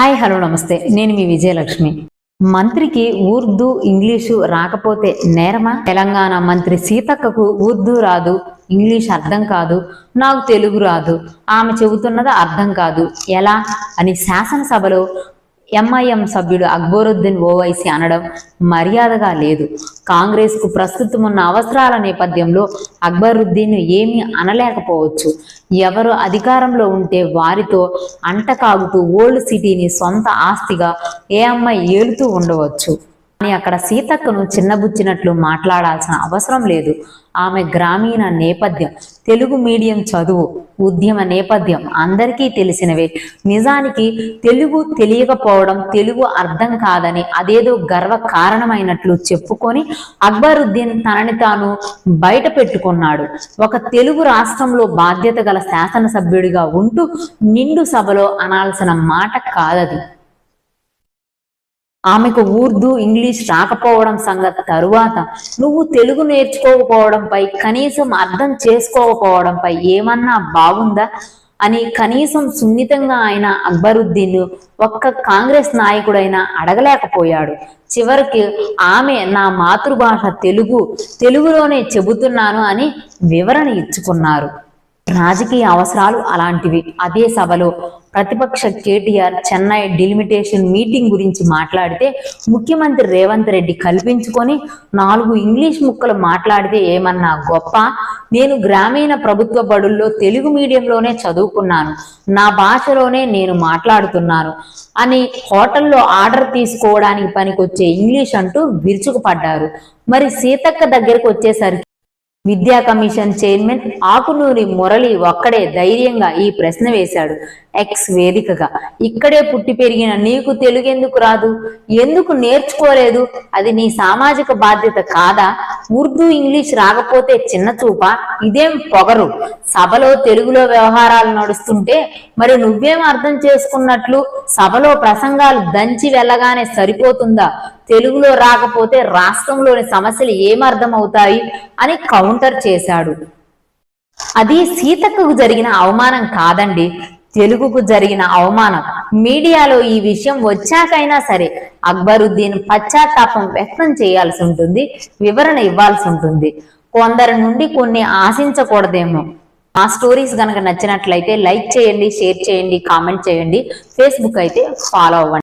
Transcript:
Hi hello నమస్తే. నేను మీ విజయలక్ష్మి. మంత్రికి ఉర్దూ ఇంగ్లీషు రాకపోతే నేరమా? తెలంగాణ మంత్రి సీతక్కకు ఉర్దూ రాదు ఇంగ్లీష్ అర్థం కాదు నాకు తెలుగు రాదు ఆమె చెబుతున్నది అర్థం కాదు. ఎలా? అని శాసనసభలో ఎంఐఎం సభ్యుడు అక్బరుద్దీన్ ఓవైసీ అనడం మర్యాదగా లేదు. కాంగ్రెస్కు ప్రస్తుతం ఉన్న అవసరాల నేపథ్యంలో అక్బరుద్దీన్ ఏమీ అనలేకపోవచ్చు. ఎవరు అధికారంలో ఉంటే వారితో అంటకాగుతూ ఓల్డ్ సిటీని సొంత ఆస్తిగా ఏ అమ్మాయి ఏలుతూ ఉండవచ్చు. కానీ అక్కడ సీతక్కను చిన్నబుచ్చినట్లు మాట్లాడాల్సిన అవసరం లేదు. ఆమె గ్రామీణ నేపథ్యం తెలుగు మీడియం చదువు ఉద్యమ నేపథ్యం అందరికీ తెలిసినవే. నిజానికి తెలుగు తెలియకపోవడం తెలుగు అర్థం కాదని అదేదో గర్వ కారణమైనట్లు చెప్పుకొని అక్బరుద్దీన్ తనని తాను బయట పెట్టుకున్నాడు. ఒక తెలుగు రాష్ట్రంలో బాధ్యత గల శాసనసభ్యుడిగా ఉంటూ నిండు సభలో అనాల్సిన మాట కాదది. ఆమెకు ఉర్దూ ఇంగ్లీష్ రాకపోవడం సంగతి తరువాత నువ్వు తెలుగు నేర్చుకోకపోవడంపై కనీసం అర్థం చేసుకోకపోవడంపై ఏమన్నా బాగుందా అని కనీసం సున్నితంగా ఆయన అక్బరుద్దీన్ ఒక్క కాంగ్రెస్ నాయకుడైనా అడగలేకపోయాడు. చివరికి ఆమె నా మాతృభాష తెలుగు తెలుగులోనే చెబుతున్నాను అని వివరణ ఇచ్చుకున్నారు. రాజకీయ అవసరాలు అలాంటివి. అదే సభలో ప్రతిపక్ష కేటీఆర్ చెన్నై డిలిమిటేషన్ మీటింగ్ గురించి మాట్లాడితే ముఖ్యమంత్రి రేవంత్ రెడ్డి కల్పించుకొని నాలుగు ఇంగ్లీష్ ముక్కలు మాట్లాడితే ఏమన్నా గొప్ప? నేను గ్రామీణ ప్రభుత్వ బడుల్లో తెలుగు మీడియంలోనే చదువుకున్నాను. నా భాషలోనే నేను మాట్లాడుతున్నాను. అని హోటల్లో ఆర్డర్ తీసుకోవడానికి పనికొచ్చే ఇంగ్లీష్ అంటూ విరుచుకుపడ్డారు. మరి సీతక్క దగ్గరకు వచ్చేసరికి విద్యా కమిషన్ చైర్మన్ ఆకునూరి మురళి ఒక్కడే ధైర్యంగా ఈ ప్రశ్న వేశాడు. ఎక్స్ వేదికగా. ఇక్కడే పుట్టి పెరిగిన నీకు తెలుగెందుకు రాదు? ఎందుకు నేర్చుకోలేదు? అది నీ సామాజిక బాధ్యత కాదా? ఉర్దూ ఇంగ్లీష్ రాకపోతే చిన్న చూప? ఇదేం పొగరు? సభలో తెలుగులో వ్యవహారాలు నడుస్తుంటే మరి నువ్వేం అర్థం చేసుకున్నట్లు సభలో ప్రసంగాలు దంచి వెళ్ళగానే సరిపోతుందా? తెలుగులో రాకపోతే రాష్ట్రంలోని సమస్యలు ఏమర్థమవుతాయి అని కౌంటర్ చేశాడు. అది సీతక్కకు జరిగిన అవమానం కాదండి. తెలుగుకు జరిగిన అవమానం. మీడియాలో ఈ విషయం వచ్చాకైనా సరే అక్బరుద్దీన్ పశ్చాత్తాపం వ్యక్తం చేయాల్సి ఉంటుంది వివరణ ఇవ్వాల్సి ఉంటుంది. కొందరి నుండి కొన్ని ఆశించకూడదేమో. మా స్టోరీస్ కనుక నచ్చినట్లయితే లైక్ చేయండి షేర్ చేయండి కామెంట్ చేయండి. ఫేస్బుక్ అయితే ఫాలో అవ్వండి.